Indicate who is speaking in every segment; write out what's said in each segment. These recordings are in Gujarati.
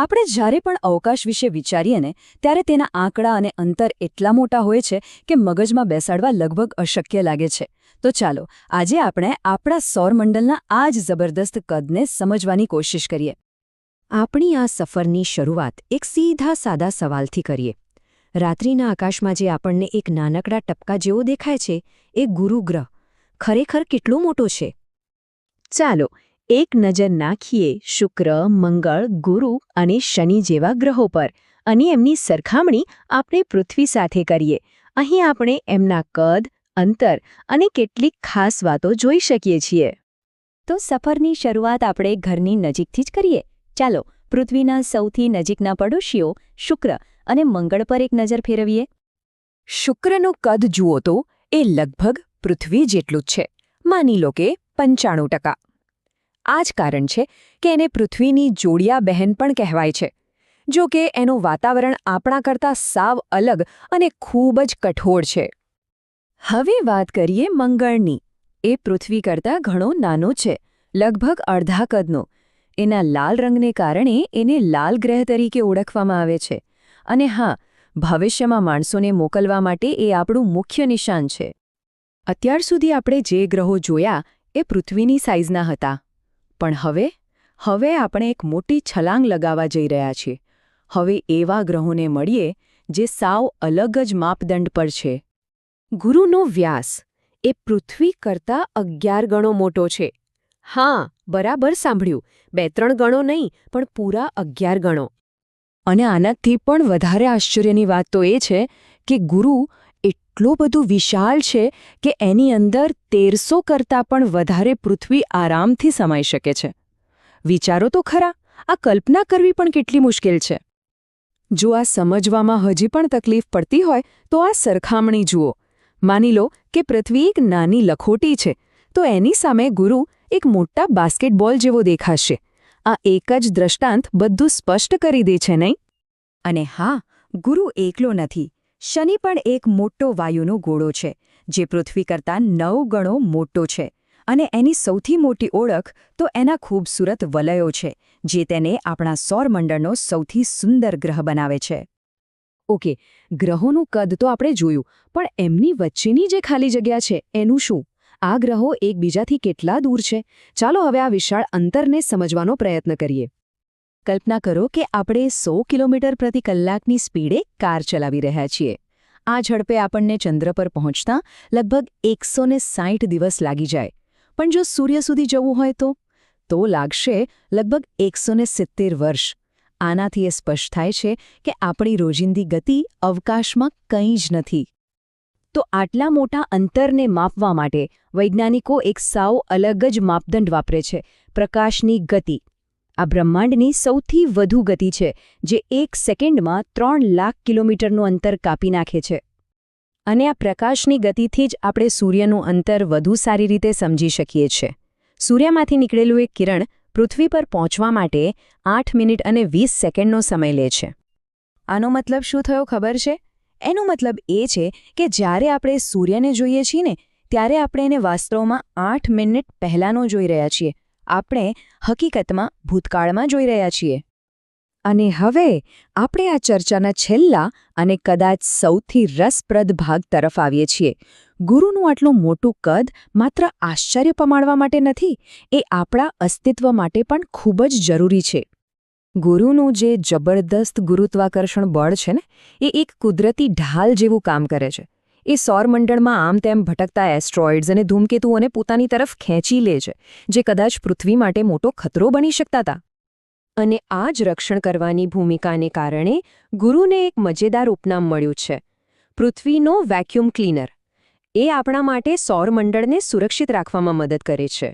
Speaker 1: આપણે જ્યારે પણ અવકાશ વિશે વિચારીએ ને, ત્યારે તેના આંકડા અને અંતર એટલા મોટા હોય છે કે મગજમાં બેસાડવા લગભગ અશક્ય લાગે છે. તો ચાલો, આજે આપણે આપણા સૌરમંડળના આ જ જબરદસ્ત કદને સમજવાની કોશિશ કરીએ.
Speaker 2: આપણી આ સફરની શરૂઆત એક સીધા સાદા સવાલથી કરીએ. રાત્રિના આકાશમાં જે આપણને એક નાનકડા ટપકા જેવો દેખાય છે, એ ગુરુગ્રહ, ખરેખર કેટલો મોટો છે? ચાલો એક નજર નાખીએ શુક્ર, મંગળ, ગુરુ અને શનિ જેવા ગ્રહો પર અને એમની સરખામણી આપણે પૃથ્વી સાથે કરીએ. અહીં આપણે એમના કદ, અંતર અને કેટલીક ખાસ વાતો જોઈ શકીએ છીએ. તો સફરની શરૂઆત આપણે ઘરની નજીકથી જ કરીએ. ચાલો, પૃથ્વીના સૌથી નજીકના પડોશીઓ શુક્ર અને મંગળ પર એક નજર ફેરવીએ.
Speaker 1: શુક્રનું કદ જુઓ તો એ લગભગ પૃથ્વી જેટલું જ છે. માની લો કે પંચાણું ટકા. આ જ કારણ છે કે એને પૃથ્વીની જોડિયા બહેન પણ કહેવાય છે. જો કે એનું વાતાવરણ આપણા કરતાં સાવ અલગ અને ખૂબ જ કઠોળ છે. હવે વાત કરીએ મંગળની. એ પૃથ્વી કરતાં ઘણો નાનો છે, લગભગ અડધા કદનો. એના લાલ રંગને કારણે એને લાલ ગ્રહ તરીકે ઓળખવામાં આવે છે. અને હા, ભવિષ્યમાં માણસોને મોકલવા માટે એ આપણું મુખ્ય નિશાન છે. અત્યાર સુધી આપણે જે ગ્રહો જોયા, એ પૃથ્વીની સાઇઝના હતા. પણ હવે હવે આપણે એક મોટી છલાંગ લગાવવા જઈ રહ્યા છીએ. હવે એવા ગ્રહોને મળીએ જે સાવ અલગ જ માપદંડ પર છે. ગુરુનો વ્યાસ એ પૃથ્વી કરતાં અગિયાર ગણો મોટો છે. હા, બરાબર સાંભળ્યું. બે ત્રણ ગણો નહીં, પણ પૂરા અગિયાર ગણો. અને આનાથી પણ વધારે આશ્ચર્યની વાત તો એ છે કે ગુરુ એટલો બધું વિશાળ છે કે એની અંદર તેરસો કરતાં પણ વધારે પૃથ્વી આરામથી સમાઈ શકે છે. વિચારો તો ખરા, આ કલ્પના કરવી પણ કેટલી મુશ્કેલ છે. જો આ સમજવામાં હજી પણ તકલીફ પડતી હોય, તો આ સરખામણી જુઓ. માની લો કે પૃથ્વી એક નાની લખોટી છે, તો એની સામે ગુરુ એક મોટા બાસ્કેટબોલ જેવો દેખાશે. આ એક જ દ્રષ્ટાંત બધું સ્પષ્ટ કરી દે છે, નહીં? અને હા, ગુરુ એકલો નથી. શનિ પણ એક મોટો વાયુનો ગોળો છે, જે પૃથ્વી કરતાં નવ ગણો મોટો છે. અને એની સૌથી મોટી ઓળખ તો એના ખૂબસૂરત વલયો છે, જે તેને આપણા સૌરમંડળનો સૌથી સુંદર ગ્રહ બનાવે છે. ઓકે, ગ્રહોનું કદ તો આપણે જોયું, પણ એમની વચ્ચેની જે ખાલી જગ્યા છે, એનું શું? આ ગ્રહો એકબીજાથી કેટલા દૂર છે? ચાલો હવે આ વિશાળ અંતરને સમજવાનો પ્રયત્ન કરીએ. કલ્પના કરો કે આપણે સો કિલોમીટર પ્રતિ કલાકની સ્પીડે કાર ચલાવી રહ્યા છીએ. આ ઝડપે આપણને ચંદ્ર પર પહોંચતા લગભગ એકસો દિવસ લાગી જાય. પણ જો સૂર્ય સુધી જવું હોય તો? તો લાગશે લગભગ એકસો વર્ષ. આનાથી એ સ્પષ્ટ થાય છે કે આપણી રોજિંદી ગતિ અવકાશમાં કંઈ જ નથી. તો આટલા મોટા અંતરને માપવા માટે વૈજ્ઞાનિકો એક સાવ અલગ જ માપદંડ વાપરે છે. પ્રકાશની ગતિ. આ બ્રહ્માંડની સૌથી વધુ ગતિ છે, જે એક સેકન્ડમાં ત્રણ લાખ કિલોમીટરનું અંતર કાપી નાખે છે. અને આ પ્રકાશની ગતિથી જ આપણે સૂર્યનું અંતર વધુ સારી રીતે સમજી શકીએ છીએ સૂર્યમાંથી નીકળેલું એક કિરણ પૃથ્વી પર પહોંચવા માટે આઠ મિનિટ અને વીસ સેકન્ડનો સમય લે છે. આનો મતલબ શું થયો ખબર છે? એનો મતલબ એ છે કે જ્યારે આપણે સૂર્યને જોઈએ છીએ ને, ત્યારે આપણે એને વાસ્તવમાં આઠ મિનિટ પહેલાંનો જોઈ રહ્યા છીએ. આપણે હકીકતમાં ભૂતકાળમાં જોઈ રહ્યા છીએ. અને હવે આપણે આ ચર્ચાના છેલ્લા અને કદાચ સૌથી રસપ્રદ ભાગ તરફ આવીએ છીએ. ગુરુનું આટલું મોટું કદ માત્ર આશ્ચર્ય પમાડવા માટે નથી, એ આપણા અસ્તિત્વ માટે પણ ખૂબ જ જરૂરી છે. ગુરુનું જે જબરદસ્ત ગુરુત્વાકર્ષણ બળ છે ને, એ એક કુદરતી ઢાલ જેવું કામ કરે છે. એ સૌરમંડળમાં આમ તેમ ભટકતા એસ્ટ્રોઇડ્સ અને ધૂમકેતુઓને પોતાની તરફ ખેંચી લે છે, જે કદાચ પૃથ્વી માટે મોટો ખતરો બની શકતા હતા અને આ જ રક્ષણ કરવાની ભૂમિકાને કારણે ગુરુને એક મજેદાર ઉપનામ મળ્યું છે, પૃથ્વીનો વેક્યુમ ક્લીનર એ આપણા માટે સૌરમંડળને સુરક્ષિત રાખવામાં મદદ કરે છે.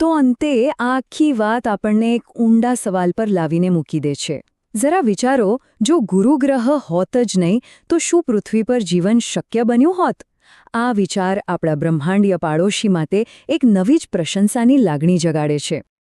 Speaker 1: તો અંતે આ આખી વાત આપણને એક ઊંડા સવાલ પર લાવીને મૂકી દે છે. જરા વિચારો, જો ગુરુગ્રહ હોત જ નહીં, તો શું પૃથ્વી પર જીવન શક્ય બન્યું હોત? આ વિચાર આપણા બ્રહ્માંડીય પાડોશી માટે એક નવી જ પ્રશંસાની લાગણી જગાડે છે.